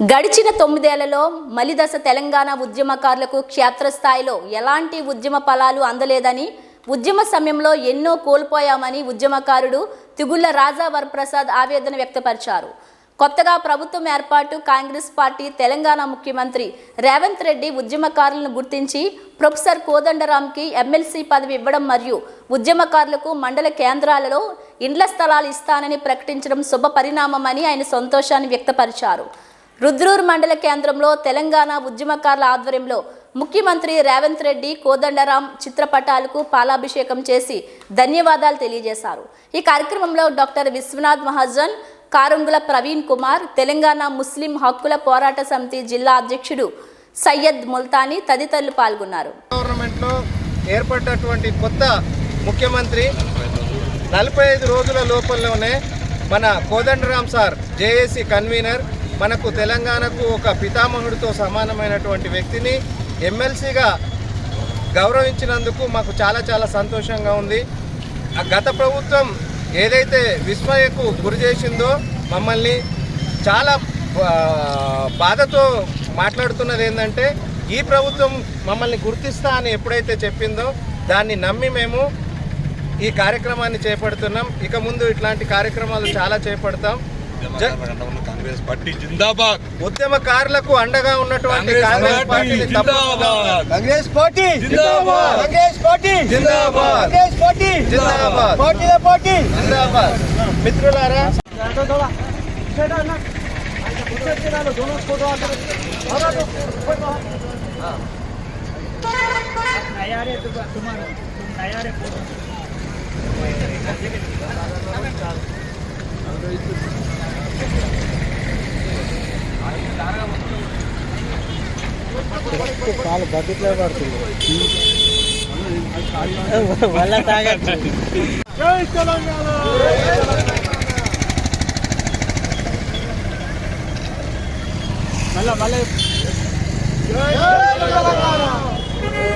గడిచిన తొమ్మిదేళ్ళలో మలిదశ తెలంగాణ ఉద్యమకారులకు క్షేత్రస్థాయిలో ఎలాంటి ఉద్యమ ఫలాలు అందలేదని ఉద్యమ సమయంలో ఎన్నో కోల్పోయామని ఉద్యమకారుడు తిగుళ్ళ రాజా వరప్రసాద్ ఆవేదన వ్యక్తపరిచారు. కొత్తగా ప్రభుత్వం ఏర్పాటు కాంగ్రెస్ పార్టీ తెలంగాణ ముఖ్యమంత్రి రేవంత్ రెడ్డి ఉద్యమకారులను గుర్తించి ప్రొఫెసర్ కోదండరాంకి ఎమ్మెల్సీ పదవి ఇవ్వడం మరియు ఉద్యమకారులకు మండల కేంద్రాలలో ఇండ్ల స్థలాలు ఇస్తానని ప్రకటించడం శుభ పరిణామమని ఆయన సంతోషాన్ని వ్యక్తపరిచారు. రుద్రూర్ మండల కేంద్రంలో తెలంగాణ ఉద్యమకారుల ఆధ్వర్యంలో ముఖ్యమంత్రి రేవంత్ రెడ్డి కోదండరాం చిత్రపటాలకు పాలాభిషేకం చేసి ధన్యవాదాలు తెలియజేశారు. ఈ కార్యక్రమంలో డాక్టర్ విశ్వనాథ్ మహాజన్ కారుంగుల ప్రవీణ్ కుమార్ తెలంగాణ ముస్లిం హక్కుల పోరాట సమితి జిల్లా అధ్యక్షుడు సయ్యద్ ముల్తానీ తదితరులు పాల్గొన్నారు. గవర్నమెంట్లో ఏర్పడ్డటువంటి కొత్త ముఖ్యమంత్రి నలభై ఐదు రోజుల లోపలలోనే మన కోదండరాం సార్ జేఏసీ కన్వీనర్ మనకు తెలంగాణకు ఒక పితామహుడితో సమానమైనటువంటి వ్యక్తిని ఎమ్మెల్సీగా గౌరవించినందుకు మాకు చాలా చాలా సంతోషంగా ఉంది. ఆ గత ప్రభుత్వం ఏదైతే విస్మయకు గురి చేసిందో మమ్మల్ని చాలా బాధతో మాట్లాడుతున్నది ఏంటంటే ఈ ప్రభుత్వం మమ్మల్ని గుర్తిస్తా అని ఎప్పుడైతే చెప్పిందో దాన్ని నమ్మి మేము ఈ కార్యక్రమాన్ని చేపడుతున్నాం. ఇక ముందు ఇట్లాంటి కార్యక్రమాలు చాలా చేపడతాం. కాంగ్రెస్ పార్టీ జిందాబాద్ ఉద్యమకారులకు అండగా ఉన్నటువంటి కాంగ్రెస్ పార్టీ పార్టీని తప్పకుండా జిందాబాద్ కాంగ్రెస్ పార్టీ జిందాబాద్. కాంగ్రెస్ పార్టీ జిందాబాద్. కాంగ్రెస్ పార్టీ జిందాబాద్. పార్టీల పార్టీ జిందాబాద్ మిత్రులారా కాలు బకెట్లో పడుతుంది వల్ల తాగచ్చు జై మళ్ళా మళ్ళీ